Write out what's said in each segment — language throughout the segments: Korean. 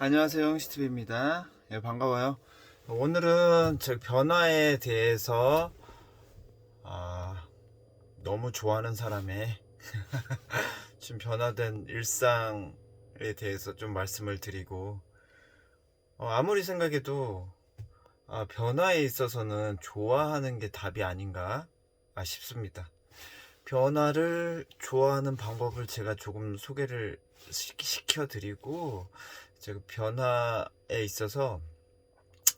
안녕하세요 형시TV입니다. 예, 반가워요. 오늘은 제 변화에 대해서 아, 너무 좋아하는 사람의 지금 변화된 일상에 대해서 좀 말씀을 드리고 어, 아무리 생각해도 아, 변화에 있어서는 좋아하는 게 답이 아닌가 아, 싶습니다. 변화를 좋아하는 방법을 제가 조금 소개를 시- 시켜드리고 제가 변화에 있어서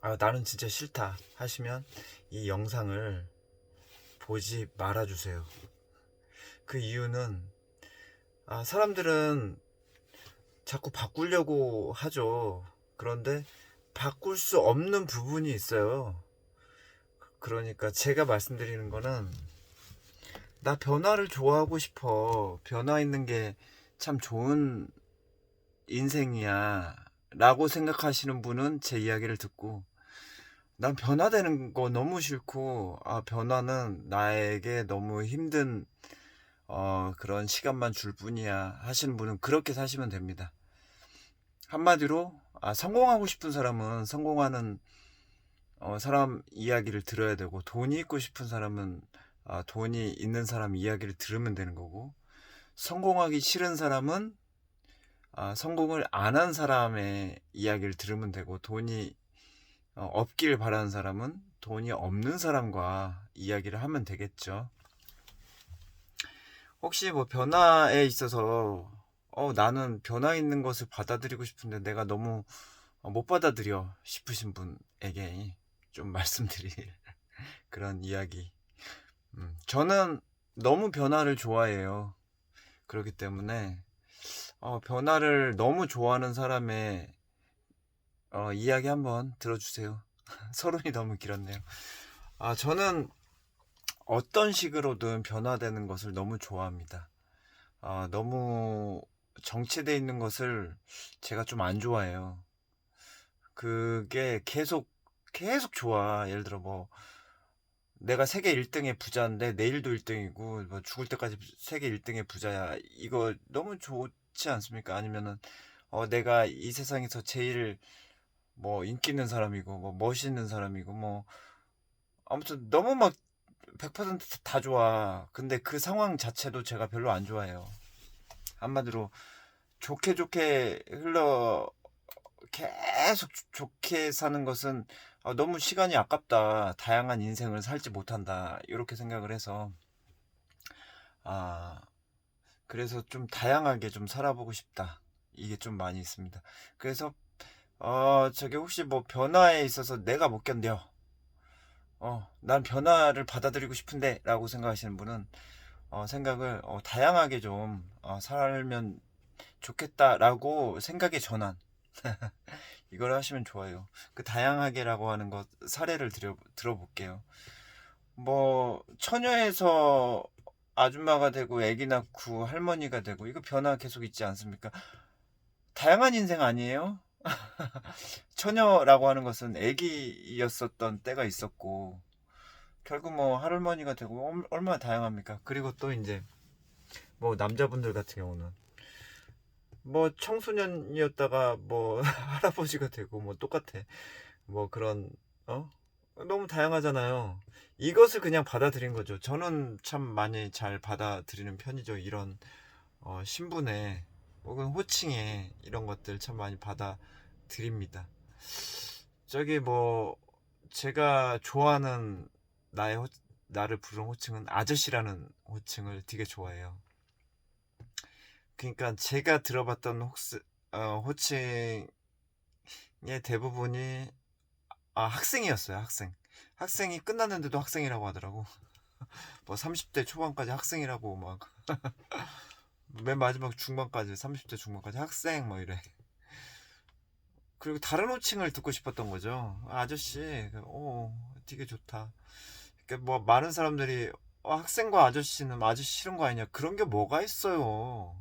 아, 나는 진짜 싫다 하시면 이 영상을 보지 말아주세요. 그 이유는 아, 사람들은 자꾸 바꾸려고 하죠. 그런데 바꿀 수 없는 부분이 있어요. 그러니까 제가 말씀드리는 거는 나 변화를 좋아하고 싶어. 변화 있는 게 참 좋은 인생이야. 라고 생각하시는 분은 제 이야기를 듣고, 난 변화되는 거 너무 싫고, 아, 변화는 나에게 너무 힘든, 어, 그런 시간만 줄 뿐이야. 하시는 분은 그렇게 사시면 됩니다. 한마디로, 아, 성공하고 싶은 사람은 성공하는, 어, 사람 이야기를 들어야 되고, 돈이 있고 싶은 사람은, 아, 돈이 있는 사람 이야기를 들으면 되는 거고, 성공하기 싫은 사람은 아, 성공을 안 한 사람의 이야기를 들으면 되고 돈이 어, 없길 바라는 사람은 돈이 없는 사람과 이야기를 하면 되겠죠. 혹시 뭐 변화에 있어서 어, 나는 변화 있는 것을 받아들이고 싶은데 내가 너무 어, 못 받아들여 싶으신 분에게 좀 말씀드릴 그런 이야기. 음, 저는 너무 변화를 좋아해요. 그렇기 때문에 어, 변화를 너무 좋아하는 사람의 어, 이야기 한번 들어주세요. 서론이 너무 길었네요. 아, 저는 어떤 식으로든 변화되는 것을 너무 좋아합니다. 아, 너무 정체되어 있는 것을 제가 좀 안 좋아해요. 그게 계속, 계속 좋아. 예를 들어 뭐, 내가 세계 1등의 부자인데 내일도 1등이고 뭐 죽을 때까지 세계 1등의 부자야. 이거 너무 좋 지 않습니까? 아니면은 어 내가 이 세상에서 제일 뭐 인기 있는 사람이고 뭐 멋있는 사람이고 뭐 아무튼 너무 막 100%다 좋아. 근데 그 상황 자체도 제가 별로 안 좋아해요. 한마디로 좋게 좋게 흘러 계속 좋- 좋게 사는 것은 아, 너무 시간이 아깝다. 다양한 인생을 살지 못한다. 이렇게 생각을 해서, 아, 그래서 좀 다양하게 좀 살아보고 싶다. 이게 좀 많이 있습니다. 그래서, 어, 저기 혹시 뭐 변화에 있어서 내가 못 견뎌. 어, 난 변화를 받아들이고 싶은데, 라고 생각하시는 분은, 어, 생각을, 어, 다양하게 좀, 어, 살면 좋겠다라고 생각의 전환. 이걸 하시면 좋아요. 그 다양하게라고 하는 것 사례를 들어, 들어볼게요. 뭐 처녀에서 아줌마가 되고 아기 낳고 할머니가 되고 이거 변화 계속 있지 않습니까? 다양한 인생 아니에요? 처녀라고 하는 것은 아기였었던 때가 있었고 결국 뭐 할머니가 되고 얼- 얼마나 다양합니까? 그리고 또 이제 뭐 남자분들 같은 경우는 뭐 청소년이었다가 뭐 할아버지가 되고 뭐 똑같아. 뭐 그런 어? 너무 다양하잖아요. 이것을 그냥 받아들인 거죠. 저는 참 많이 잘 받아들이는 편이죠. 이런 어, 신분에 혹은 호칭에 이런 것들 참 많이 받아들입니다. 저기 뭐 제가 좋아하는 나의 호, 나를 부르는 호칭은 아저씨라는 호칭을 되게 좋아해요. 그러니까 제가 들어봤던 혹스, 어, 호칭의 대부분이 아, 학생이었어요, 학생. 학생이 끝났는데도 학생이라고 하더라고. 뭐 30대 초반까지 학생이라고 막 맨 마지막 중반까지 30대 중반까지 학생 뭐 이래. 그리고 다른 호칭을 듣고 싶었던 거죠. 아, 아저씨, 오, 되게 좋다. 그러니까 뭐 많은 사람들이 어, 학생과 아저씨는 아저씨 싫은 거 아니냐? 그런 게 뭐가 있어요.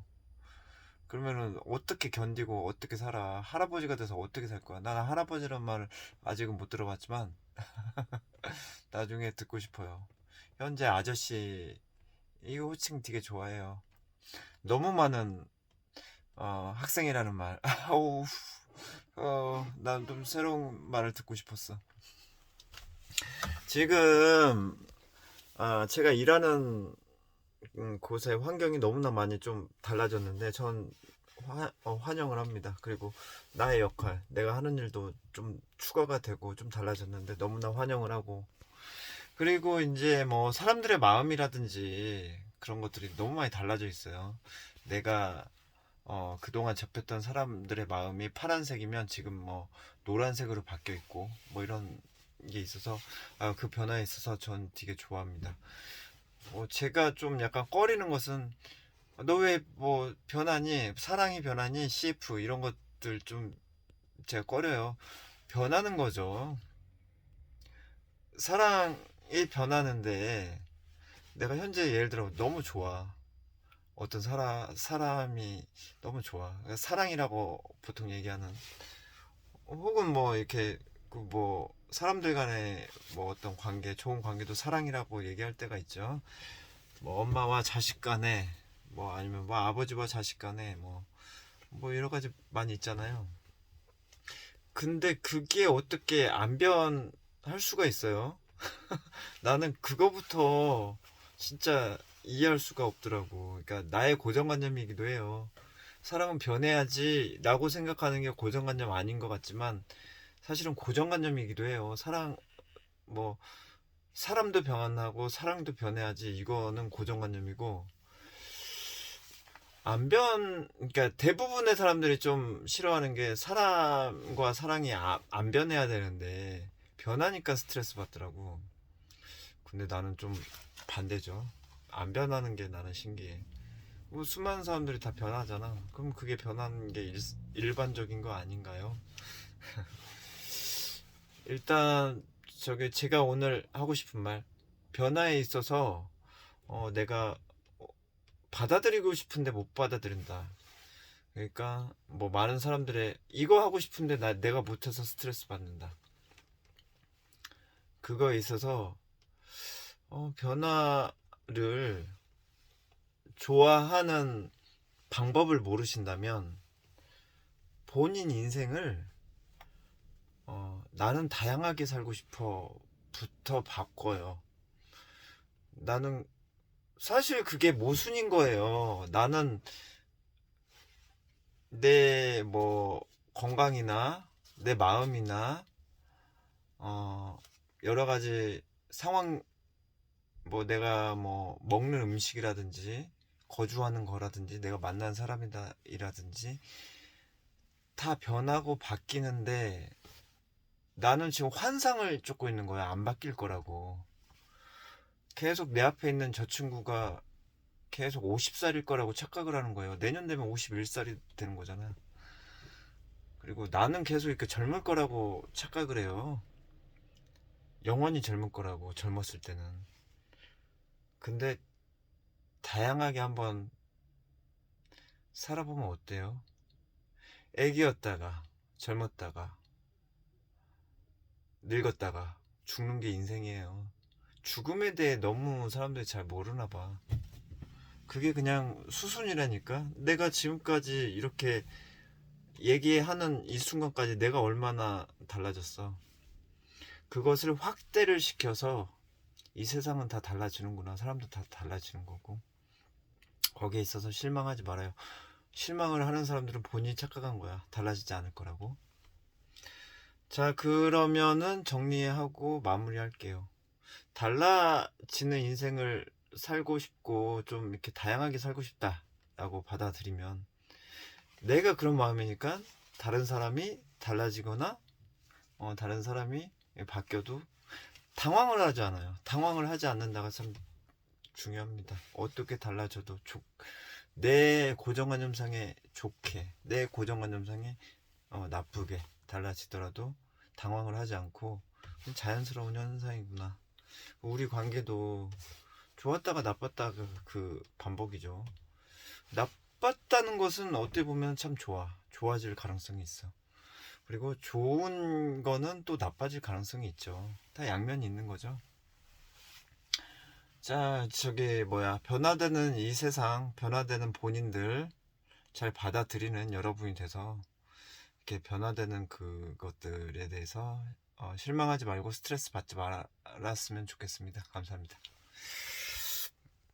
그러면은 어떻게 견디고 어떻게 살아? 할아버지가 돼서 어떻게 살 거야? 나는 할아버지란 말을 아직은 못 들어봤지만 나중에 듣고 싶어요. 현재 아저씨 이 호칭 되게 좋아해요. 너무 많은 어, 학생이라는 말. 아우 난좀 새로운 말을 듣고 싶었어. 지금 아, 제가 일하는 음, 곳의 환경이 너무나 많이 좀 달라졌는데 전 화- 어, 환영을 합니다. 그리고 나의 역할, 내가 하는 일도 좀 추가가 되고 좀 달라졌는데 너무나 환영을 하고 그리고 이제 뭐 사람들의 마음이라든지 그런 것들이 너무 많이 달라져 있어요. 내가 어, 그동안 접했던 사람들의 마음이 파란색이면 지금 뭐 노란색으로 바뀌어 있고 뭐 이런 게 있어서 아, 그 변화에 있어서 전 되게 좋아합니다. 뭐 제가 좀 약간 꺼리는 것은 너 왜 뭐 변하니? 사랑이 변하니? CF 이런 것들 좀 제가 꺼려요. 변하는 거죠. 사랑이 변하는데 내가 현재 예를 들어 너무 좋아. 어떤 사람, 사람이 너무 좋아. 그러니까 사랑이라고 보통 얘기하는 혹은 뭐 이렇게 그뭐 사람들 간의 뭐 어떤 관계, 좋은 관계도 사랑이라고 얘기할 때가 있죠. 뭐 엄마와 자식 간에 뭐 아니면 뭐 아버지와 자식 간에 뭐뭐 여러 가지 많이 있잖아요. 근데 그게 어떻게 안 변할 수가 있어요? 나는 그거부터 진짜 이해할 수가 없더라고. 그러니까 나의 고정관념이기도 해요. 사람은 변해야지 라고 생각하는 게 고정관념 아닌 것 같지만 사실은 고정관념이기도 해요. 사랑, 뭐, 사람도 변하고 사랑도 변해야지 이거는 고정관념이고 안 변, 그러니까 대부분의 사람들이 좀 싫어하는 게 사람과 사랑이 아- 안 변해야 되는데 변하니까 스트레스 받더라고. 근데 나는 좀 반대죠. 안 변하는 게 나는 신기해. 뭐 수많은 사람들이 다 변하잖아. 그럼 그게 변하는 게 일, 일반적인 거 아닌가요? 일단 저게 제가 오늘 하고 싶은 말 변화에 있어서 어, 내가 어, 받아들이고 싶은데 못 받아들인다. 그러니까 뭐 많은 사람들의 이거 하고 싶은데 나 내가 못해서 스트레스 받는다. 그거에 있어서 어, 변화를 좋아하는 방법을 모르신다면 본인 인생을 어, 나는 다양하게 살고 싶어부터 바꿔요. 나는 사실 그게 모순인 거예요. 나는 내 뭐 건강이나 내 마음이나 어, 여러 가지 상황 뭐 내가 뭐 먹는 음식이라든지 거주하는 거라든지 내가 만난 사람이라든지 다 변하고 바뀌는데 나는 지금 환상을 쫓고 있는 거야. 안 바뀔 거라고. 계속 내 앞에 있는 저 친구가 계속 50살일 거라고 착각을 하는 거예요. 내년 되면 51살이 되는 거잖아. 그리고 나는 계속 이렇게 젊을 거라고 착각을 해요. 영원히 젊을 거라고, 젊었을 때는. 근데 다양하게 한번 살아보면 어때요? 애기였다가, 젊었다가, 늙었다가 죽는 게 인생이에요. 죽음에 대해 너무 사람들이 잘 모르나 봐. 그게 그냥 수순이라니까. 내가 지금까지 이렇게 얘기하는 이 순간까지 내가 얼마나 달라졌어. 그것을 확대를 시켜서 이 세상은 다 달라지는구나. 사람도 다 달라지는 거고. 거기에 있어서 실망하지 말아요. 실망을 하는 사람들은 본인이 착각한 거야. 달라지지 않을 거라고. 자, 그러면은 정리하고 마무리할게요. 달라지는 인생을 살고 싶고 좀 이렇게 다양하게 살고 싶다라고 받아들이면 내가 그런 마음이니까 다른 사람이 달라지거나 어, 다른 사람이 바뀌어도 당황을 하지 않아요. 당황을 하지 않는다가 참 중요합니다. 어떻게 달라져도 좋, 내 고정관념상에 좋게, 내 고정관념상에 어, 나쁘게 달라지더라도 당황을 하지 않고 자연스러운 현상이구나. 우리 관계도 좋았다가 나빴다가 그 반복이죠. 나빴다는 것은 어떻게 보면 참 좋아. 좋아질 가능성이 있어. 그리고 좋은 거는 또 나빠질 가능성이 있죠. 다 양면이 있는 거죠. 자, 저기 뭐야. 변화되는 이 세상, 변화되는 본인들 잘 받아들이는 여러분이 돼서 이렇게 변화되는 그것들에 대해서 어, 실망하지 말고 스트레스 받지 말았으면 좋겠습니다. 감사합니다.